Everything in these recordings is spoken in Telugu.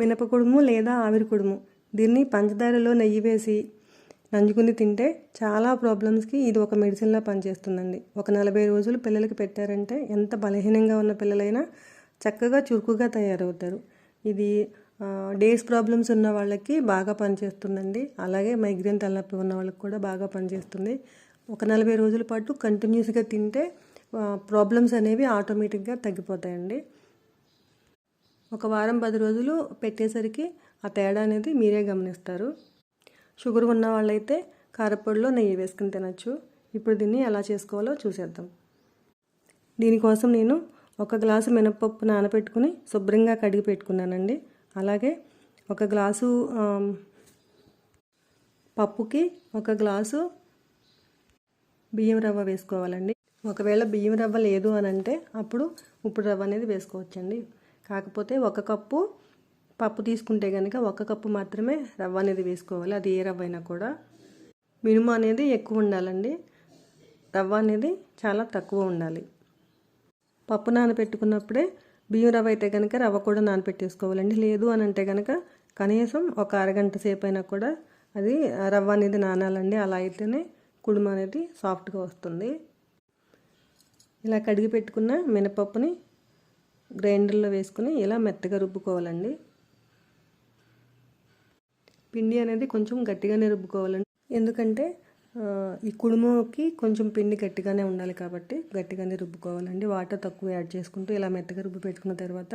మినపకుడుము లేదా ఆవిరి కుడుము. దీన్ని పంచదారలో నెయ్యి వేసి నంజుకుని తింటే చాలా ప్రాబ్లమ్స్కి ఇది ఒక మెడిసిన్లా పనిచేస్తుందండి. ఒక నలభై రోజులు పిల్లలకి పెట్టారంటే ఎంత బలహీనంగా ఉన్న పిల్లలైనా చక్కగా చురుకుగా తయారవుతారు. ఇది డేస్ ప్రాబ్లమ్స్ ఉన్న వాళ్ళకి బాగా పనిచేస్తుందండి. అలాగే మైగ్రేన్ తలనొప్పి ఉన్న వాళ్ళకి కూడా బాగా పనిచేస్తుంది. ఒక నలభై రోజుల పాటు కంటిన్యూస్గా తింటే ప్రాబ్లమ్స్ అనేవి ఆటోమేటిక్గా తగ్గిపోతాయండి. ఒక వారం పది రోజులు పెట్టేసరికి ఆ తేడా అనేది మీరే గమనిస్తారు. షుగర్ ఉన్న వాళ్ళైతే కారపొడిలో నెయ్యి వేసుకుని తినచ్చు. ఇప్పుడు దీన్ని ఎలా చేసుకోవాలో చూసేద్దాం. దీనికోసం నేను ఒక గ్లాసు మినపప్పు నానబెట్టుకుని శుభ్రంగా కడిగి పెట్టుకున్నానండి. అలాగే ఒక గ్లాసు పప్పుకి ఒక గ్లాసు బియ్యం రవ్వ వేసుకోవాలండి. ఒకవేళ బియ్యం రవ్వ లేదు అని అంటే అప్పుడు ఉప్పుడు రవ్వ అనేది వేసుకోవచ్చండి. కాకపోతే ఒక కప్పు పప్పు తీసుకుంటే కనుక ఒక కప్పు మాత్రమే రవ్వ అనేది వేసుకోవాలి. అది ఏ రవ్వ అయినా కూడా. మినుము అనేది ఎక్కువ ఉండాలండి. రవ్వ అనేది చాలా తక్కువ ఉండాలి. పప్పు నానబెట్టుకున్నప్పుడే బియ్యం రవ్వ అయితే కనుక రవ్వ కూడా నానబెట్టేసుకోవాలండి. లేదు అని అంటే కనుక కనీసం ఒక అరగంట సేపు అయినా కూడా అది రవ్వ అనేది నానాలండి. అలా అయితేనే కుడుమ అనేది సాఫ్ట్గా వస్తుంది. ఇలా కడిగి పెట్టుకున్న మినపప్పుని గ్రైండర్లో వేసుకుని ఇలా మెత్తగా రుబ్బుకోవాలండి. పిండి అనేది కొంచెం గట్టిగానే రుబ్బుకోవాలండి. ఎందుకంటే ఈ కుడుముకి కొంచెం పిండి గట్టిగానే ఉండాలి కాబట్టి గట్టిగానే రుబ్బుకోవాలండి. వాటర్ తక్కువ యాడ్ చేసుకుంటూ ఇలా మెత్తగా రుబ్బు పెట్టుకున్న తర్వాత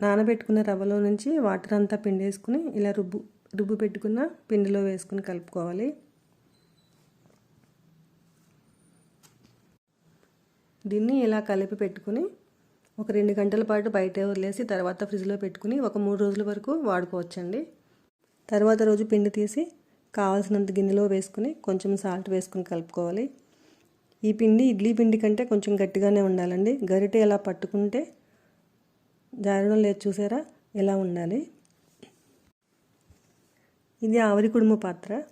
నానబెట్టుకున్న రవ్వలో నుంచి వాటర్ అంతా పిండి వేసుకుని ఇలా రుబ్బు రుబ్బు పెట్టుకున్న పిండిలో వేసుకుని కలుపుకోవాలి. దీన్ని ఇలా కలిపి పెట్టుకుని ఒక రెండు గంటల పాటు బయట వదిలేసి తర్వాత ఫ్రిడ్జ్లో పెట్టుకుని ఒక మూడు రోజుల వరకు వాడుకోవచ్చండి. తర్వాత రోజు పిండి తీసి కావాల్సినంత గిన్నెలో వేసుకుని కొంచెం సాల్ట్ వేసుకుని కలుపుకోవాలి. ఈ పిండి ఇడ్లీ పిండి కంటే కొంచెం గట్టిగానే ఉండాలండి. గరిటె ఎలా పట్టుకుంటే జారడం లేదు చూసారా? ఎలా ఉండాలి? ఇది ఆవిరి కుడుము పాత్ర.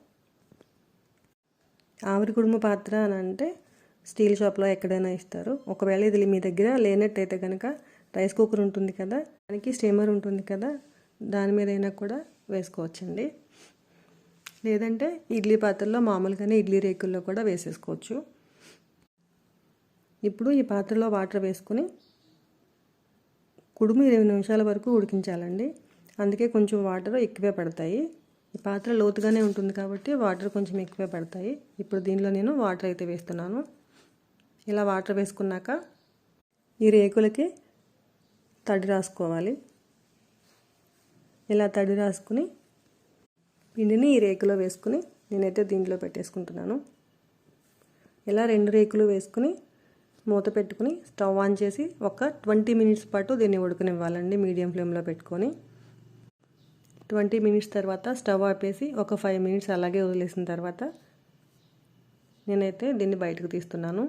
ఆవిరి కుడుము పాత్ర అని అంటే స్టీల్ షాప్లో ఎక్కడైనా ఇస్తారు. ఒకవేళ ఇది మీ దగ్గర లేనట్టయితే కనుక రైస్ కుక్కర్ ఉంటుంది కదా దానికి స్టీమర్ ఉంటుంది కదా దాని మీద అయినా కూడా వేసుకోవచ్చండి. లేదంటే ఇడ్లీ పాత్రలో మామూలుగానే ఇడ్లీ రేకుల్లో కూడా వేసేసుకోవచ్చు. ఇప్పుడు ఈ పాత్రలో వాటర్ వేసుకుని కుడుము ఇరవై నిమిషాల వరకు ఉడికించాలండి. అందుకే కొంచెం వాటర్ ఎక్కువే పడతాయి. ఈ పాత్ర లోతుగానే ఉంటుంది కాబట్టి వాటర్ కొంచెం ఎక్కువే పడతాయి. ఇప్పుడు దీనిలో నేను వాటర్ అయితే వేస్తున్నాను. ఇలా వాటర్ వేసుకున్నాక ఈ రేకులకి తడి రాసుకోవాలి. ఇలా తడి రాసుకుని పిండిని ఈ రేకులో వేసుకుని నేనైతే దీంట్లో పెట్టేసుకుంటున్నాను. ఇలా రెండు రేకులు వేసుకుని మూత పెట్టుకుని స్టవ్ ఆన్ చేసి ఒక ట్వంటీ మినిట్స్ పాటు దీన్ని ఉడకనివ్వాలండి మీడియం ఫ్లేమ్లో పెట్టుకొని. ట్వంటీ మినిట్స్ తర్వాత స్టవ్ ఆపేసి ఒక ఫైవ్ మినిట్స్ అలాగే వదిలేసిన తర్వాత నేనైతే దీన్ని బయటకు తీస్తున్నాను.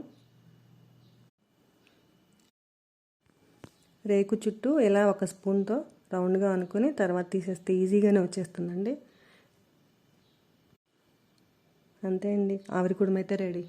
రేకు చుట్టూ ఇలా ఒక స్పూన్తో రౌండ్గా అనుకుని తర్వాత తీసేస్తే ఈజీగానే వచ్చేస్తుందండి. అంతే అండి. ఆవిరి కుడుమైతే రెడీ.